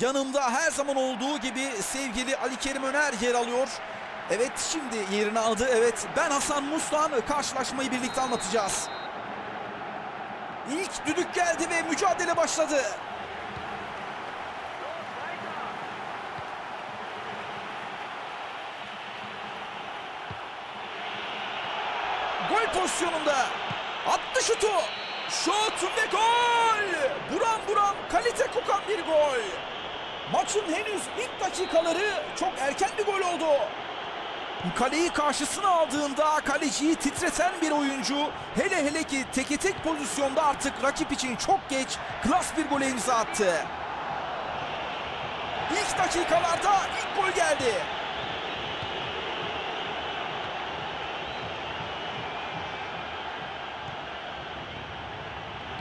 Yanımda her zaman olduğu gibi sevgili Ali Kerim Öner yer alıyor. Evet şimdi yerini aldı. Evet ben Hasan Mustan karşılaşmayı birlikte anlatacağız. İlk düdük geldi ve mücadele başladı. Gol pozisyonunda attı şutu. Şut ve gol. Buram buram kalite kokan bir gol. Maçın henüz ilk dakikaları çok erken bir gol oldu. Kaleyi karşısına aldığında kaleciyi titreten bir oyuncu hele hele ki teke tek pozisyonda artık rakip için çok geç klas bir gole imza attı. İlk dakikalarda ilk gol geldi.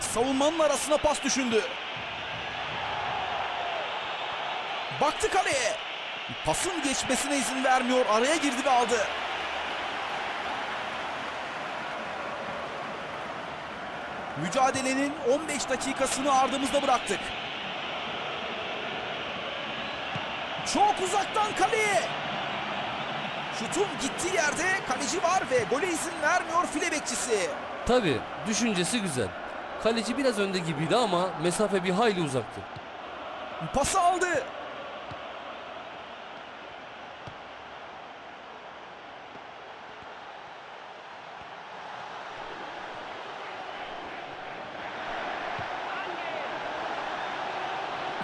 Savunmanın arasına pas düşündü. Baktı kaleye. Pasın geçmesine izin vermiyor. Araya girdi ve aldı. Mücadelenin 15 dakikasını ardımızda bıraktık. Çok uzaktan kaleye. Şutun gittiği yerde kaleci var ve gole izin vermiyor file bekçisi. Tabi düşüncesi güzel. Kaleci biraz önde gibiydi ama mesafe bir hayli uzaktı. Pası aldı.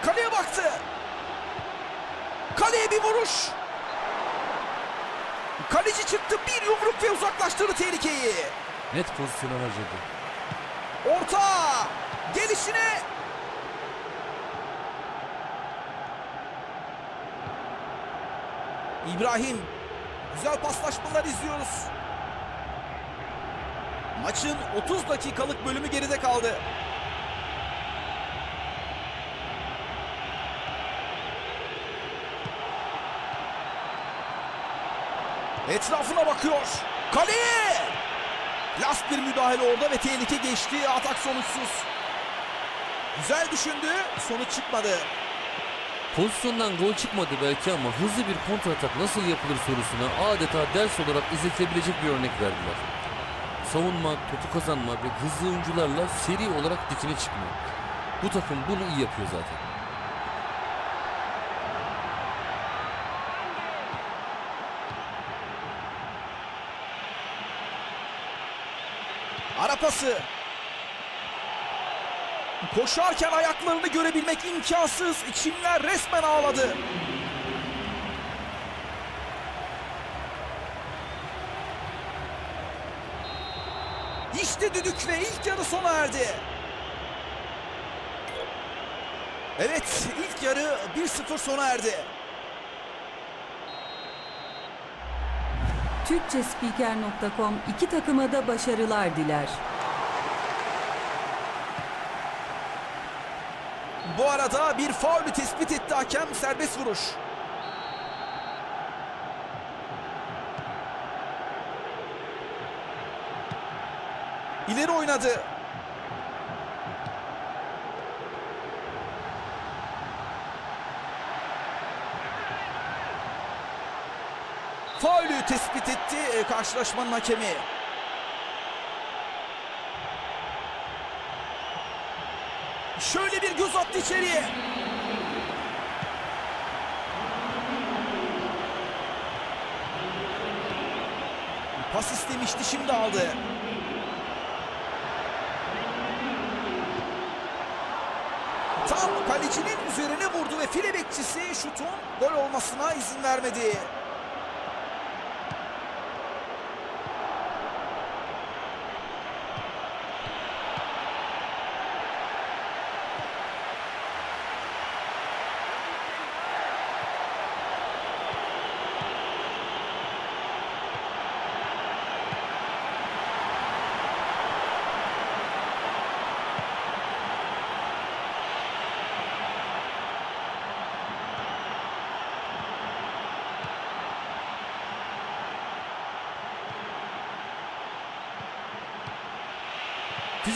Kaleye baktı. Kaleye bir vuruş. Kaleci çıktı bir yumruk ve uzaklaştırdı tehlikeyi. Net pozisyonu harcadı. Orta gelişine İbrahim güzel paslaşmalar izliyoruz. Maçın 30 dakikalık bölümü geride kaldı. Etrafına bakıyor. Kaleye! Last bir müdahale orada ve tehlike geçti. Atak sonuçsuz. Güzel düşündü. Sonuç çıkmadı. Pozisyondan gol çıkmadı belki ama hızlı bir kontratak nasıl yapılır sorusuna adeta ders olarak izletilebilecek bir örnek verdiler. Savunma, topu kazanma ve hızlı oyuncularla seri olarak dikine çıkma. Bu takım bunu iyi yapıyor zaten. Pası. Koşarken ayaklarını görebilmek imkansız. İçimler resmen ağladı. İşte düdük ve ilk yarı sona erdi. Evet, ilk yarı 1-0 sona erdi. Türkçespiker.com iki takıma da başarılar diler. Bu arada bir faulü tespit etti hakem serbest vuruş. İleri oynadı. Faulü tespit etti e, karşılaşmanın hakemi. Şöyle bir göz attı içeriye. Pas istemişti şimdi aldı. Tam kalecinin üzerine vurdu ve file bekçisi şutun gol olmasına izin vermedi.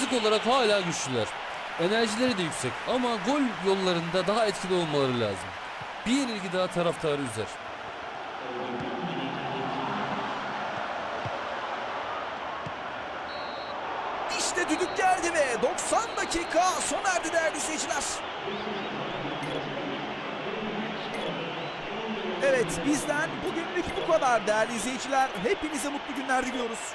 Fizik olarak hala güçlüler. Enerjileri de yüksek ama gol yollarında daha etkili olmaları lazım. Bir yenilgi daha taraftarı üzer. İşte düdük geldi ve 90 dakika sona erdi değerli izleyiciler. Evet bizden bugünlük bu kadar değerli izleyiciler. Hepinize mutlu günler diliyoruz.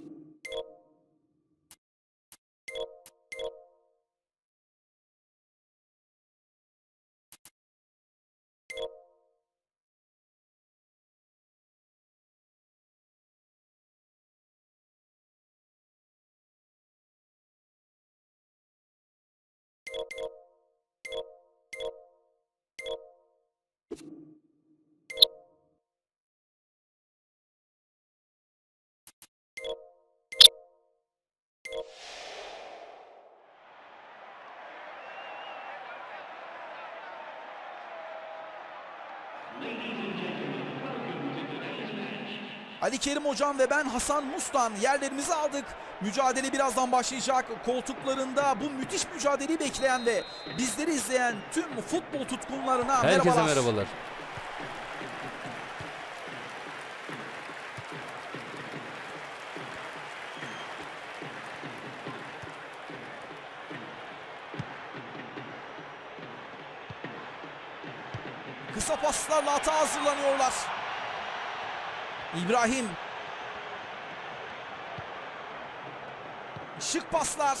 you. Ali Kerim Hocam ve ben Hasan Mustan yerlerimizi aldık. Mücadele birazdan başlayacak. Koltuklarında bu müthiş mücadeleyi bekleyen ve bizleri izleyen tüm futbol tutkunlarına Herkese merhabalar. merhabalar. Kısa paslarla ata hazırlanıyorlar. İbrahim. Şık paslar.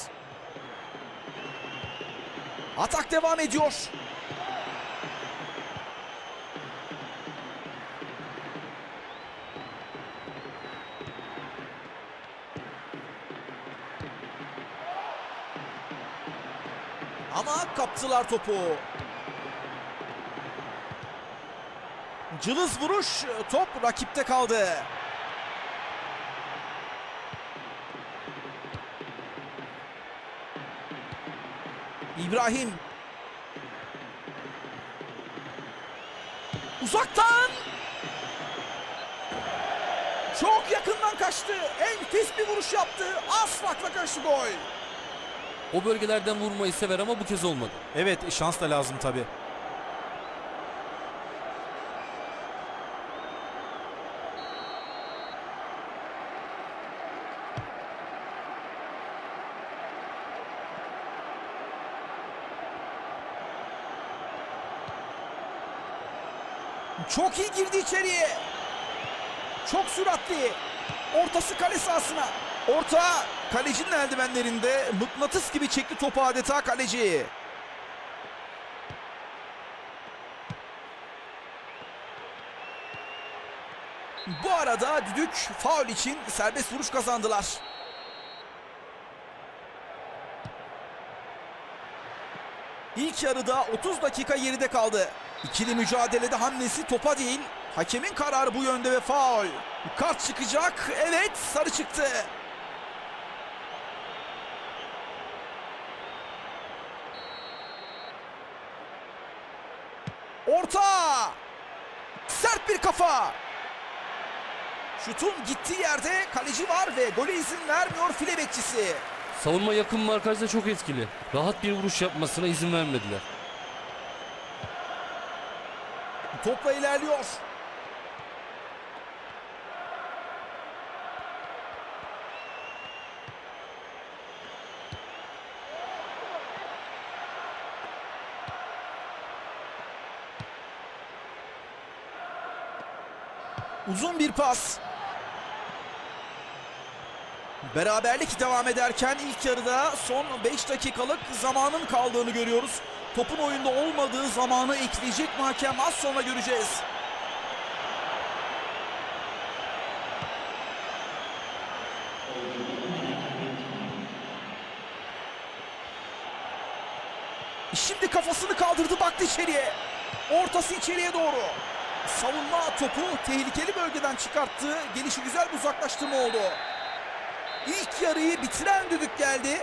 Atak devam ediyor. Ama kaptılar topu. Cılız vuruş top rakipte kaldı. İbrahim. Uzaktan. Çok yakından kaçtı. Enfes bir vuruş yaptı. Az farkla kaçtı gol. O bölgelerden vurmayı sever ama bu kez olmadı. Evet şans da lazım tabii. Çok iyi girdi içeriye. Çok süratli. Ortası kale sahasına. Orta kalecinin eldivenlerinde mıknatıs gibi çekti topu adeta kaleci. Bu arada düdük faul için serbest vuruş kazandılar. İlk yarıda 30 dakika geride kaldı. İkili mücadelede hamlesi topa değil. Hakemin kararı bu yönde ve faul. Kart çıkacak. Evet sarı çıktı. Orta. Sert bir kafa. Şutun gittiği yerde kaleci var ve gole izin vermiyor file bekçisi. Savunma yakın markajda çok etkili. Rahat bir vuruş yapmasına izin vermediler. Topla ilerliyor. Uzun bir pas. Beraberlik devam ederken ilk yarıda son 5 dakikalık zamanın kaldığını görüyoruz. Topun oyunda olmadığı zamanı ekleyecek mi hakem az sonra göreceğiz. Şimdi kafasını kaldırdı baktı içeriye. Ortası içeriye doğru. Savunma topu tehlikeli bölgeden çıkarttı. Gelişi güzel bir uzaklaştırma oldu. İlk yarıyı bitiren düdük geldi.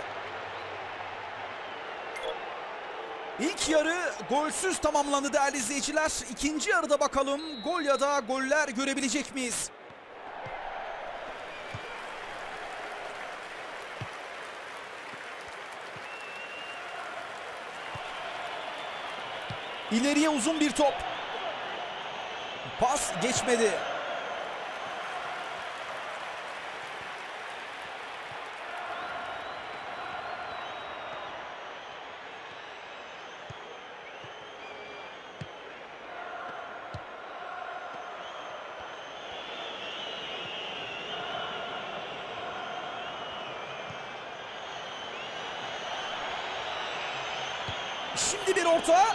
İlk yarı golsüz tamamlandı değerli izleyiciler. İkinci yarıda bakalım gol ya da goller görebilecek miyiz? İleriye uzun bir top. Pas geçmedi. Şimdi bir orta.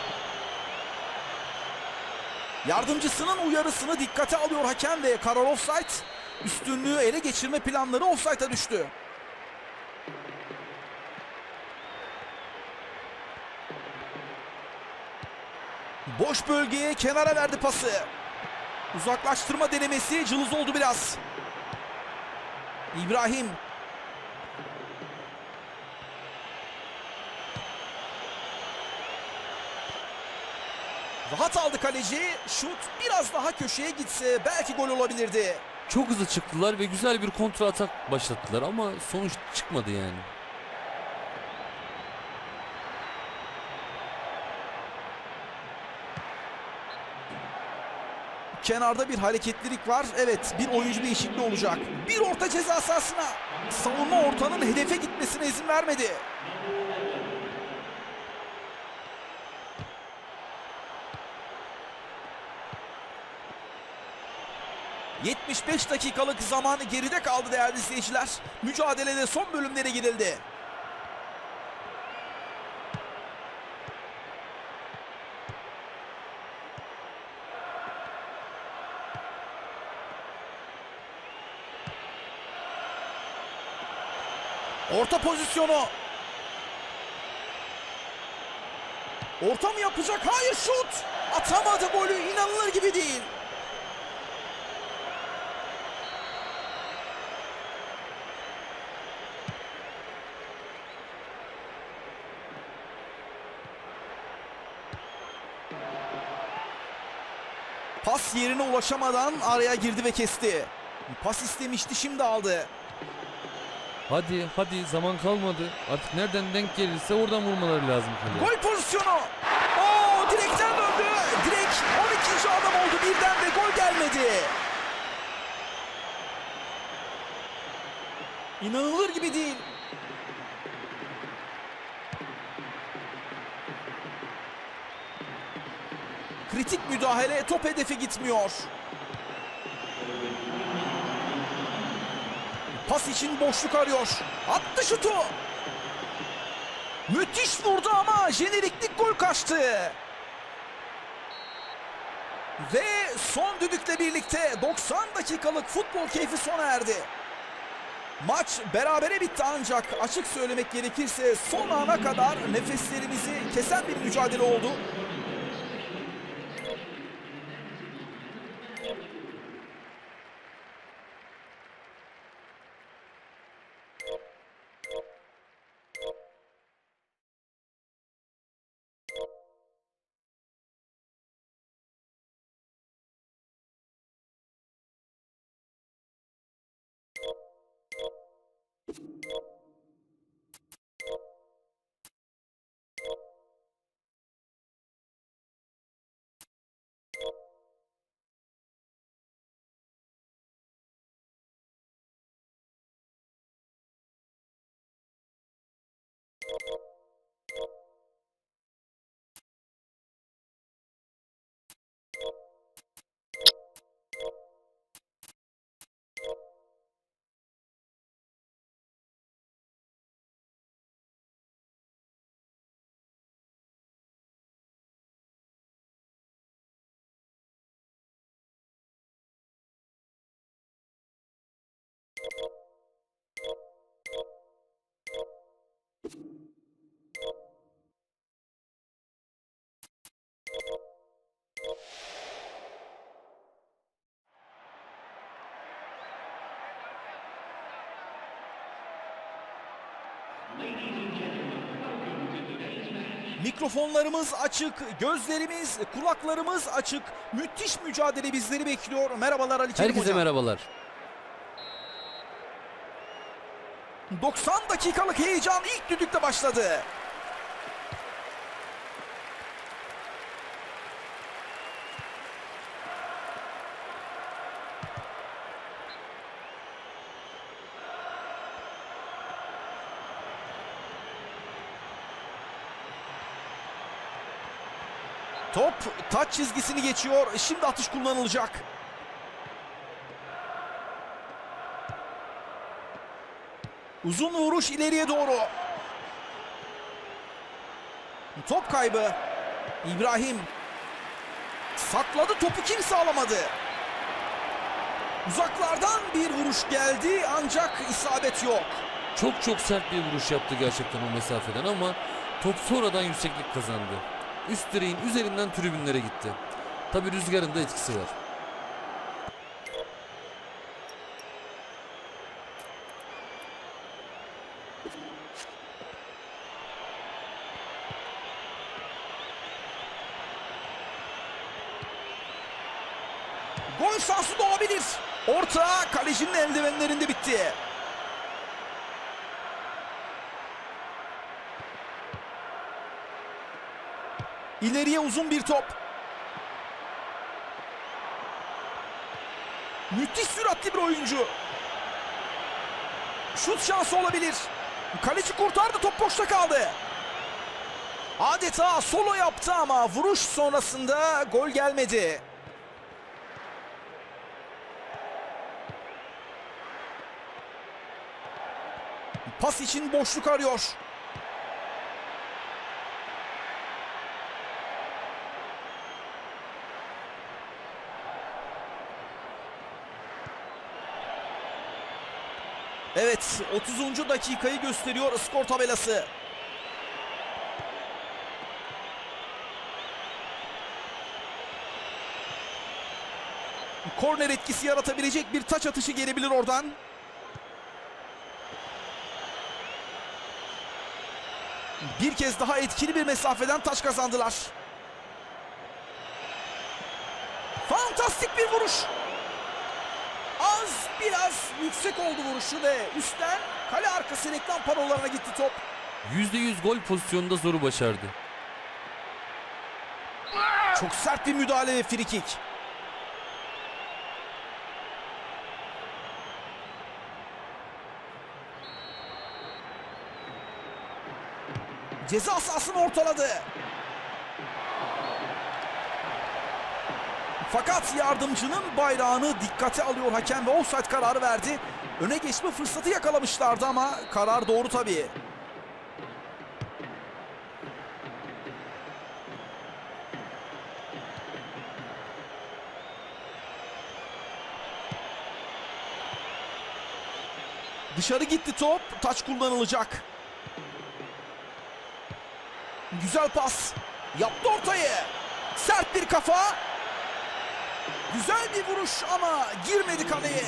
Yardımcısının uyarısını dikkate alıyor hakem ve karar offside. Üstünlüğü ele geçirme planları offside'a düştü. Boş bölgeye kenara verdi pası. Uzaklaştırma denemesi cılız oldu biraz. İbrahim Rahat aldı kaleci. Şut biraz daha köşeye gitse belki gol olabilirdi. Çok hızlı çıktılar ve güzel bir kontra atak başlattılar ama sonuç çıkmadı yani. Kenarda bir hareketlilik var. Evet bir oyuncu değişikliği olacak. Bir orta ceza sahasına. Savunma ortanın hedefe gitmesine izin vermedi. ...75 dakikalık zaman geride kaldı değerli izleyiciler. Mücadelede son bölümlere girildi. Orta pozisyonu. Orta mı yapacak? Hayır şut. Atamadı golü. İnanılır gibi değil. Pas yerine ulaşamadan araya girdi ve kesti. Pas istemişti şimdi aldı. Hadi hadi zaman kalmadı. Artık nereden denk gelirse oradan vurmaları lazım. Gol pozisyonu. Oo direkten döndü. Direk 12. adam oldu birden ve gol gelmedi. İnanılır gibi değil. Kritik müdahale top hedefe gitmiyor. Pas için boşluk arıyor. Attı şutu. Müthiş vurdu ama jeneriklik gol kaçtı. Ve son düdükle birlikte 90 dakikalık futbol keyfi sona erdi. Maç berabere bitti ancak açık söylemek gerekirse son ana kadar nefeslerimizi kesen bir mücadele oldu. you Mikrofonlarımız açık, gözlerimiz, kulaklarımız açık. Müthiş mücadele bizleri bekliyor. Merhabalar Ali Kerim Herkese Hocam. merhabalar. 90 dakikalık heyecan ilk düdükte başladı. Top taç çizgisini geçiyor. Şimdi atış kullanılacak. Uzun vuruş ileriye doğru. Top kaybı. İbrahim sakladı topu kimse alamadı. Uzaklardan bir vuruş geldi ancak isabet yok. Çok çok sert bir vuruş yaptı gerçekten o mesafeden ama top sonradan yükseklik kazandı. Üst direğin üzerinden tribünlere gitti. Tabi rüzgarın da etkisi var. Gol şansı doğabilir. Orta kalecinin eldivenlerinde bitti. İleriye uzun bir top. Müthiş süratli bir oyuncu. Şut şansı olabilir. Kaleci kurtardı top boşta kaldı. Adeta solo yaptı ama vuruş sonrasında gol gelmedi. Pas için boşluk arıyor. Evet 30. dakikayı gösteriyor skor tabelası. Korner etkisi yaratabilecek bir taç atışı gelebilir oradan. Bir kez daha etkili bir mesafeden taç kazandılar. Fantastik bir vuruş. Az biraz yüksek oldu vuruşu ve üstten kale arkası reklam panolarına gitti top. %100 gol pozisyonunda zoru başardı. Çok sert bir müdahale ve frikik. Ceza sahasını ortaladı. Fakat yardımcının bayrağını dikkate alıyor hakem ve offside kararı verdi. Öne geçme fırsatı yakalamışlardı ama karar doğru tabii. Dışarı gitti top. Taç kullanılacak. Güzel pas. Yaptı ortayı. Sert bir kafa. Güzel bir vuruş ama girmedi kaleye.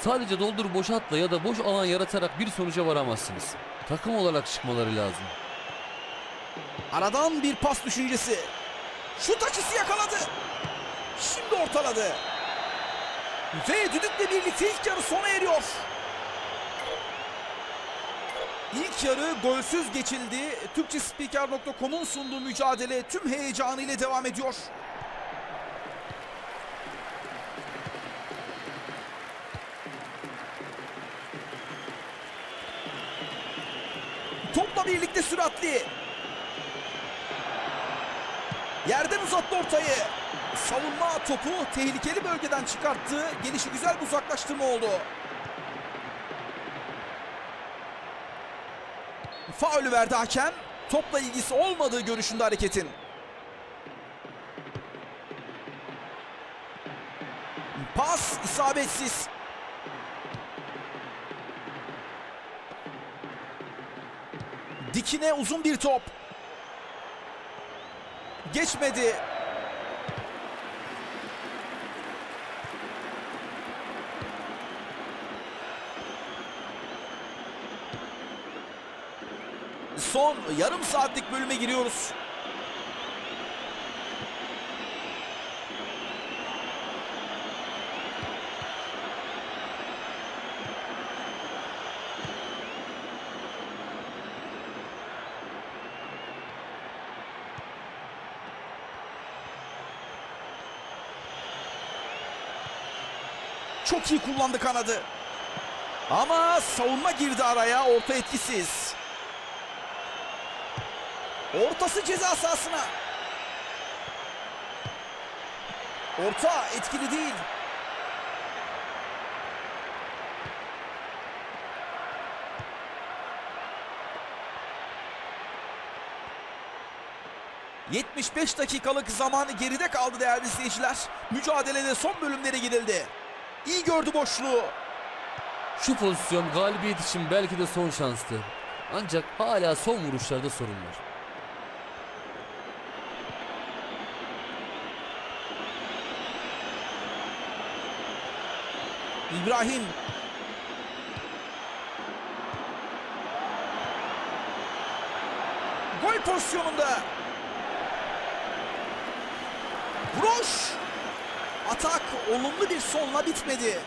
Sadece doldur boşaltla ya da boş alan yaratarak bir sonuca varamazsınız. Takım olarak çıkmaları lazım. Aradan bir pas düşüncesi. Şut açısı yakaladı. Şimdi ortaladı. Ve düdükle birlikte ilk yarı sona eriyor. İlk yarı golsüz geçildi. Türkçespiker.com'un sunduğu mücadele tüm heyecanıyla devam ediyor. Topla süratli. Yerden uzattı ortayı. Savunma topu tehlikeli bölgeden çıkarttı. Gelişi güzel bir uzaklaştırma oldu. Faulü verdi hakem. Topla ilgisi olmadığı görüşünde hareketin. Pas isabetsiz. Dikine uzun bir top. Geçmedi. son yarım saatlik bölüme giriyoruz. Çok iyi kullandı kanadı. Ama savunma girdi araya. Orta etkisiz. Ortası ceza sahasına. Orta etkili değil. ...75 dakikalık zamanı geride kaldı değerli izleyiciler. Mücadelede son bölümlere gidildi. İyi gördü boşluğu. Şu pozisyon galibiyet için belki de son şanstı. Ancak hala son vuruşlarda sorun var. İbrahim. Gol pozisyonunda. Vuruş. Atak olumlu bir sonla bitmedi.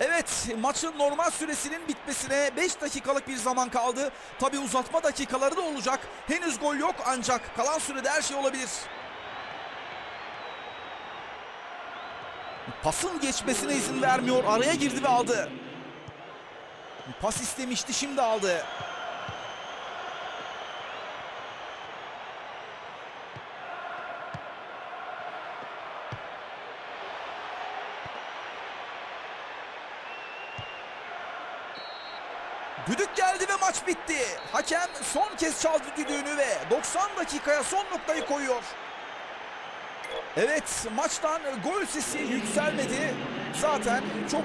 Evet maçın normal süresinin bitmesine 5 dakikalık bir zaman kaldı. Tabi uzatma dakikaları da olacak. Henüz gol yok ancak kalan sürede her şey olabilir. Pasın geçmesine izin vermiyor. Araya girdi ve aldı. Pas istemişti şimdi aldı. Düdük geldi ve maç bitti. Hakem son kez çaldı düdüğünü ve 90 dakikaya son noktayı koyuyor. Evet maçtan gol sesi yükselmedi. Zaten çok